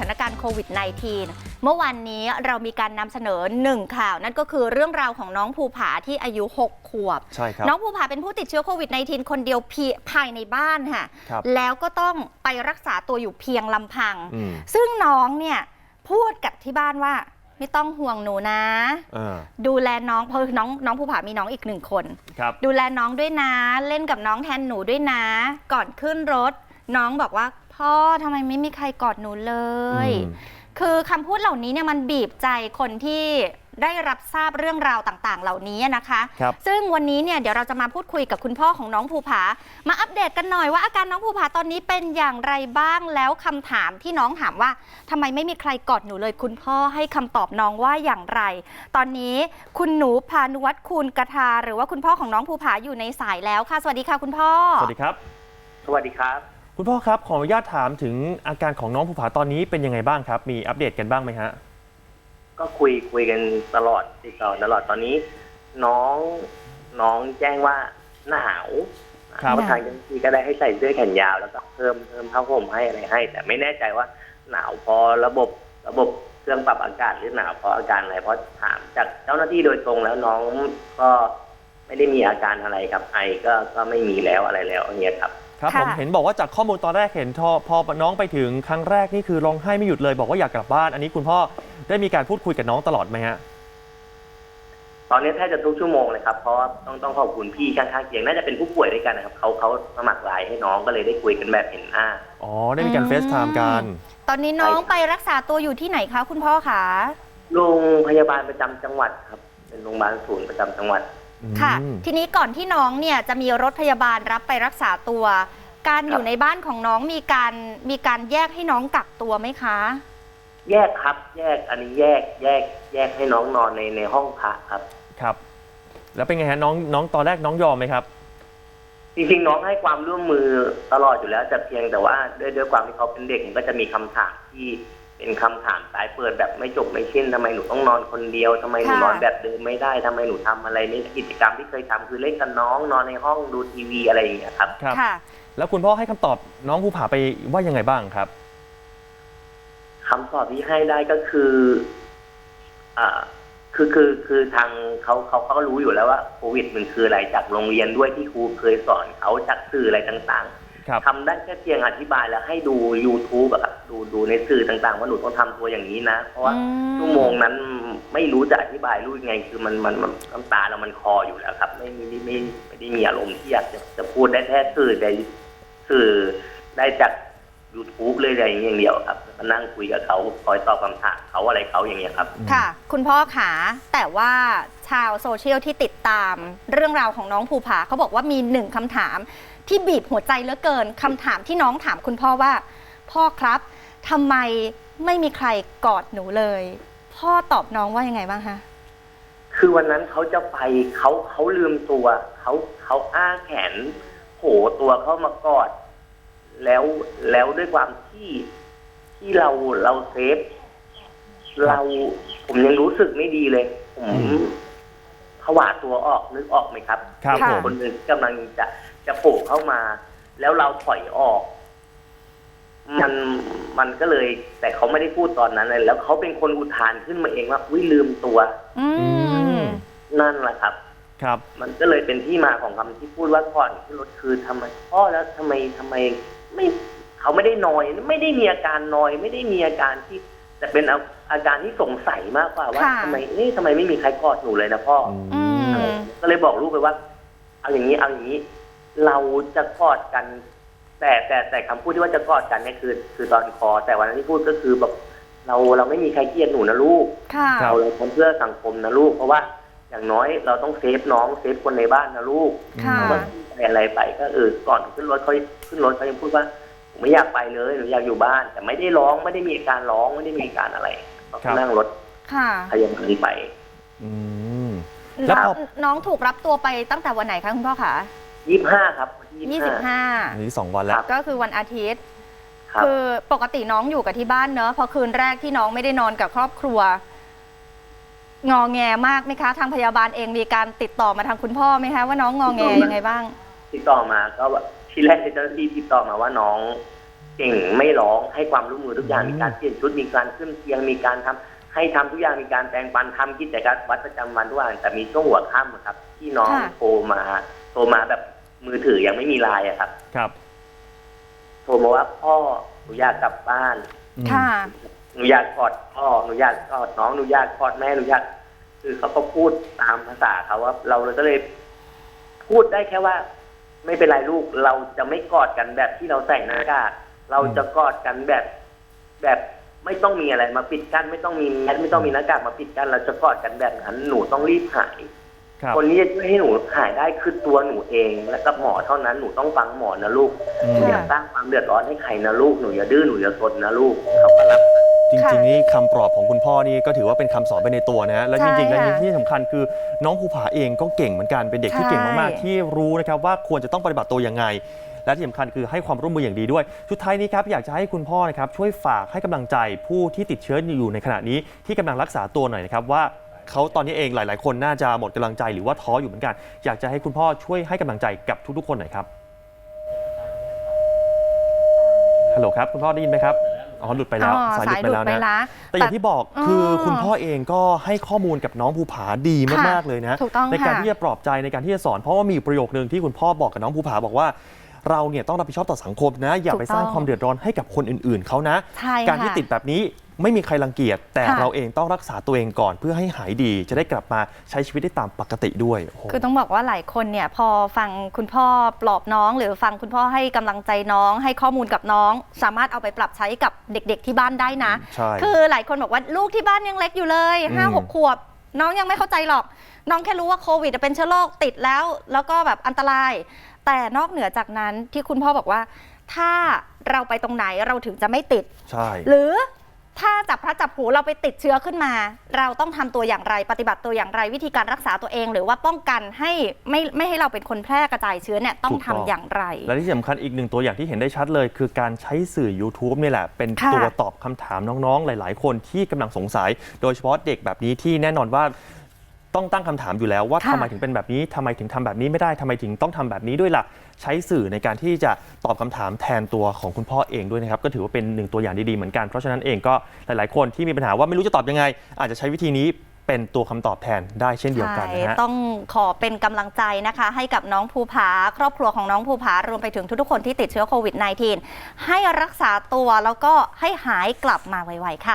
สถานการณ์โควิด -19 เมื่อวันนี้เรามีการนำเสนอหนึ่งข่าว นั่นก็คือเรื่องราวของน้องภูผาที่อายุ 6 ขวบ ใช่ครับ น้องภูผาเป็นผู้ติดเชื้อโควิด -19 คนเดียวเพียภายในบ้านค่ะ ครับแล้วก็ต้องไปรักษาตัวอยู่เพียงลำพัง อืม ซึ่งน้องเนี่ย พูดกับที่บ้านว่า ไม่ต้องห่วงหนูนะเออดูแลน้องเพราะน้องน้องภูผามีน้องอีกหนึ่งคน ครับ ดูแลน้องด้วยนะ เล่นกับน้องแทนหนูด้วยนะ ก่อนขึ้นรถ น้องบอกว่า พ่อทำไมไม่มีใครกอดหนูเลย อืม คือคำพูดเหล่านี้เนี่ยมันบีบใจคนที่ได้รับทราบเรื่องราวต่างๆ เหล่านี้นะคะ ครับ ซึ่งวันนี้เนี่ยเดี๋ยวเราจะมาพูดคุยกับคุณพ่อของน้องภูผา มาอัปเดตกันหน่อยว่าอาการน้องภูผาตอนนี้เป็นอย่างไรบ้างแล้วคำถามที่น้องถามว่าทำไมไม่มีใครกอดหนูเลย คุณพ่อให้คำตอบน้องว่าอย่างไร ตอนนี้คุณหนูพานุวัฒน์คุณกทาหรือว่าคุณพ่อของน้องภูผาอยู่ในสายแล้วค่ะ สวัสดีค่ะคุณพ่อ สวัสดีครับ สวัสดีครับ คุณพ่อครับ ขออนุญาตถามถึงอาการของน้องภูผาตอนนี้เป็นยังไงบ้างครับ มีอัปเดตกันบ้างไหมฮะ ก็คุยคุยกันตลอดติดต่อตลอดตอนนี้ น้องน้องแจ้งว่าหนาวครับเพราะทางเจ้าหน้าที่ก็ได้ให้ใส่เสื้อแขนยาวแล้วก็เพิ่มเพิ่มผ้าห่มให้อะไรให้ แต่ไม่แน่ใจว่าหนาวเพอระบบระบบเครื่องปรับอากาศหรือหนาวเพราะอาการอะไรเพราะถามจากเจ้าหน้าที่โดยตรงแล้วน้องก็ไม่ได้มีอาการอะไรครับไอก็ก็ไม่มีแล้วอะไรแล้วอย่างเงี้ยครับ ครับค่ะผมเห็นบอกว่าจากข้อมูลตอนแรกเห็นทอพอน้องไปถึงครั้งแรกนี่คือร้องไห้ไม่หยุดเลย บอกว่าอยากกลับบ้าน อันนี้คุณพ่อได้มีการพูดคุยกับน้องตลอดไหมฮะตอนนี้แทบจะทุกชั่วโมงเลยครับเพราะว่าต้องต้องขอบคุณพี่ข้างๆเคียงน่าจะเป็นผู้ป่วยด้วยกันนะครับเขาเขาสมัครไลน์ให้น้องก็เลยได้คุยกันแบบเห็นหน้าอ๋อได้มีการอืมเฟซไทม์กัน ตอนนี้น้องไปรักษาตัวอยู่ที่ไหนคะคุณพ่อคะโรงพยาบาลประจำจังหวัดครับ เป็นโรงพยาบาลศูนย์ประจำจังหวัด ค่ะอืมทีนี้ก่อนที่น้องเนี่ยจะมีรถพยาบาลรับไปรักษาตัว การอยู่ในบ้านของน้องมีการมีการแยกให้น้องกักตัวไหมคะ แยกครับ แยกอันนี้แยกแยก แยกให้น้องนอนในในห้องพักครับ ครับ แล้วเป็นไงฮะน้องน้องตอนแรกน้องยอมไหมครับ จริงๆน้องให้ความร่วมมือตลอดอยู่แล้วแต่เพียงแต่ว่าด้วยด้วยความที่เขาเป็นเด็กมันก็จะมีคำถามที่ เป็นคำถามสายเปิดแบบไม่จบไม่สิ้นทำไมหนูต้องนอนคนเดียวทำไมหนูค่ะนอนแบบเดิมไม่ได้ทำไมหนูทำอะไรนี่กิจกรรมที่เคยทำคือเล่นกับน้องนอนในห้องดูทีวีอะไรอย่างเงี้ยครับครับค่ะแล้วคุณพ่อให้คำตอบน้องภูผาไปว่ายังไงบ้างครับคำตอบที่ให้ได้ก็คืออ่าคือคือคือทางเขาเขาเขาก็รู้อยู่แล้วว่าโควิดมันคืออะไรจากโรงเรียนด้วยที่ครูเคยสอนเขาจากสื่ออะไรต่างครับๆ ทำได้แค่เพียงอธิบายแล้วให้ดู YouTube อะครับดูดูในสื่อต่างๆ ว่าหนูต้องทำตัวอย่างนี้นะ เพราะว่าอืม ชั่วโมงนั้นไม่รู้จะอธิบายรู้ยังไง คือมันมันมันน้ำตาเรามันคออยู่แล้วครับ ไม่ไม่ไม่ไม่ไม่ได้มีอารมณ์ที่อยากจะจะพูดได้แค่สื่อได้สื่อได้จาก YouTube เลยอะไรอย่างเดียวครับแล้วก็นั่งคุยกับเขาคอยตอบคำถามเขาอะไรเขาอย่างเงี้ยครับ ค่ะ คุณพ่อขาแต่ว่าชาวโซเชียลที่ติดตามเรื่องราวของน้องภูผาเขาบอกว่ามีหนึ่งคำถาม ที่บีบหัวใจเหลือเกินคำถามที่น้องถามคุณพ่อว่า พ่อครับทำไมไม่มีใครกอดหนูเลย พ่อตอบน้องว่ายังไงบ้างคะคือวันนั้นเขาจะไปเขาเขาลืมตัวเขาเขาอ้าแขนโผล่ตัวเข้ามากอด แล้วแล้วด้วยความที่ที่เราเราเซฟเราผมยังรู้สึกไม่ดีเลยผมอืมผวาตัวออกนึกออกไหมครับครับค่ะผมคนหนึ่งกำลังจะจะโผล่เข้ามา แล้วเราถอยออก มันมันก็เลย แต่เขาไม่ได้พูดตอนนั้นเลย แล้วเขาเป็นคนอุทานขึ้นมาเองว่าวิลืมตัวอือืมมนั่นแหละครับ ครับ มันก็เลยเป็นที่มาของคำที่พูดว่าก่อนขึ้นรถคือทำไมพ่อแล้วทำไมทำไม ไม่เขาไม่ได้นอยไม่ได้มีอาการนอย ไม่ได้มีอาการที่ แต่เป็นอาอาการที่สงสัยมากกว่าว่าค่ะ ทำไมนี่ทำไมไม่มีใครกอดหนูเลยนะพ่อออืม ก็เลยบอกลูกไปว่า เอาอย่างนี้เอาอย่างนี้ เราจะกอดกัน แต่แต่แต่คำพูดที่ว่าจะกอดกันเนี่ยคือ คือตอนคอ แต่วันนั้นที่พูดก็คือแบบเราเราไม่มีใครเกลียดหนูนะลูก ค่ะ เราเราทำเพื่อสังคมนะลูก เพราะว่า อย่างน้อยเราต้องเซฟน้องเซฟคนในบ้านนะลูกค่ะ เพราะว่าไปอะไรไปก็เออก่อนขึ้นรถเขาขึ้นรถเขายังพูดว่าผมไม่อยากไปเลยหนูอยากอยู่บ้าน แต่ไม่ได้ร้องไม่ได้มีอาการร้องไม่ได้มีอาการอะไรก็ครับ นั่งรถค่ะ พยาบาลไป อืม แล้วพอ น้องถูกรับตัวไปตั้งแต่วันไหนคะคุณพ่อคะยี่ห้าครับยี่สิบห้า25อันนี้สองวันแล้ว ก็คือวันอาทิตย์ ครับ คือปกติน้องอยู่กับที่บ้านเนอะพอคืนแรกที่น้องไม่ได้นอนกับครอบครัว งอแงมากไหมคะ ทางพยาบาลเองมีการติดต่อมาทางคุณพ่อไหมคะว่าน้องงอแงยังไงบ้าง ติดต่อมาก็ว่าที่แรกเจ้าหน้าที่ติดต่อมาว่าน้องตเก่งไม่ร้องให้ความร่วมมือทุกอย่างมีการเปลี่ยนชุดมีการขึ้นเตียงมีการทำให้ทำทุกอย่างมีการแปรงฟันทำกิจกรรมวัดประจำวันทุกวันแต่มีช่วงหัวค่ำอะครับ ที่น้องค่ะโทรมาโทรมาแบบมือถือยังไม่มีไลน์อะครับ ครับ โทรมาว่าพ่อหนูอยากกลับบ้านอืมค่ะ หนูอยากกอดพ่อหนูอยากกอดน้องหนูอยากกอดแม่หนูอยากคือเขาก็พูดตามภาษาเขาว่าเราเลยก็เลย พูดได้แค่ว่า ไม่เป็นไรลูกเราจะไม่กอดกันแบบที่เราใส่หน้ากากเราจะกอดกันแบบ แบบไม่ต้องมีอะไรมาปิดกั้นไม่ต้องมีแมสไม่ต้องมีหน้ากากมาปิดกั้นเราจะกอดกันแบบนั้นหนูต้องรีบหายครับคนที่จะช่วยให้หนูหายได้คือตัวหนูเอง และกับหมอเท่านั้นหนูต้องฟังหมอนะลูกอืหนูมอย่าสร้างความเดือดร้อนให้ใครนะลูกหนูอย่าดื้อหนูอย่าซนนะลูกเขาก็รับ จค่ะริง ๆ นี่คำปลอบของคุณพ่อนี่ก็ถือว่าเป็นคำสอนไปในตัวนะฮะและใช่จริงๆและค่ะที่สำคัญคือน้องภูผาเองก็เก่งเหมือนกันเป็นเด็กที่ใช่เก่งมากๆที่รู้นะครับว่าควรจะต้องปฏิบัติตัวยังไง และที่สำคัญคือให้ความร่วมมืออย่างดีด้วยสุดท้ายนี้ครับอยากจะให้คุณพ่อนะครับช่วยฝากให้กำลังใจผู้ที่ติดเชื้ออยู่ในขณะนี้ที่กำลังรักษาตัวหน่อยนะครับว่าเขาตอนนี้เองหลาย ๆ คนน่าจะหมดกำลังใจหรือว่าท้ออยู่เหมือนกัน อยากจะให้คุณพ่อช่วยให้กำลังใจกับทุกๆ คนหน่อยครับฮัลโหลครับคุณพ่อได้ยินไหมครับ อ๋อหลุดไปแล้วอ๋อสายหลุดไปแล้วไปนะละแต่อย่างที่บอกคืออคุณพ่อเองก็ให้ข้อมูลกับน้องภูผาดีมากๆเลยนะ ถูกต้องในการค่ะที่จะปลอบใจในการที่จะสอน เพราะว่ามีอยู่ประโยคนึงที่คุณพ่อบอกกับน้องภูผาบอกว่า เราเนี่ยต้องรับผิดชอบต่อสังคมนะ อย่าไปสร้างความเดือดร้อนให้กับคนอื่นๆเขานะ ใช่การที่ค่ะ ติดแบบนี้ ไม่มีใครรังเกียจแต่ค่ะ เราเองต้องรักษาตัวเองก่อนเพื่อให้หายดีจะได้กลับมาใช้ชีวิตได้ตามปกติด้วยโอ้โห คือต้องบอกว่าหลายคนเนี่ยพอฟังคุณพ่อปลอบน้อง หรือฟังคุณพ่อให้กำลังใจน้อง ให้ข้อมูลกับน้อง สามารถเอาไปปรับใช้กับเด็ก ๆที่บ้านได้นะ ใช่คือหลายคนบอกว่าลูกที่บ้านยังเล็กอยู่เลยห้าอืมหกขวบ น้องยังไม่เข้าใจหรอก น้องแค่รู้ว่าโควิดเป็นเชื้อโรคติดแล้ว แล้วก็แบบอันตราย แต่นอกเหนือจากนั้นที่คุณพ่อบอกว่า ถ้าเราไปตรงไหนเราถึงจะไม่ติด ใช่ หรือ ถ้าจับพระจับผูเราไปติดเชื้อขึ้นมา เราต้องทำตัวอย่างไร ปฏิบัติตัวอย่างไรวิธีการรักษาตัวเอง หรือว่าป้องกันให้ไม่ไม่ให้เราเป็นคนแพร่กระจายเชื้อเนี่ยต้องถูกทำต้องอย่างไร และที่สำคัญอีกหนึ่งตัวอย่างที่เห็นได้ชัดเลย คือการใช้สื่อ YouTube นี่แหละ เป็นค่ะตัวตอบคำถามน้องๆ หลาย ๆ คนที่กำลังสงสัย โดยเฉพาะเด็กแบบนี้ที่แน่นอนว่า ต้องตั้งคำถามอยู่แล้วว่าค่ะทำไมถึงเป็นแบบนี้ทำไมถึงทำแบบนี้ไม่ได้ทำไมถึงต้องทำแบบนี้ด้วยล่ะใช้สื่อในการที่จะตอบคำถามแทนตัวของคุณพ่อเองด้วยนะครับก็ถือว่าเป็นหนึ่งตัวอย่างดีๆเหมือนกันเพราะฉะนั้นเองก็หลายๆ คนที่มีปัญหาว่าไม่รู้จะตอบยังไง อาจจะใช้วิธีนี้เป็นตัวคำตอบแทนได้เช่นเดียวกันนะใช่ฮะต้องขอเป็นกำลังใจนะคะ ให้กับน้องภูผา ครอบครัวของน้องภูผารวมไปถึงทุกๆคนที่ติดเชื้อโควิด -19 ให้รักษาตัวแล้วก็ให้หายกลับมาไวๆค่ะ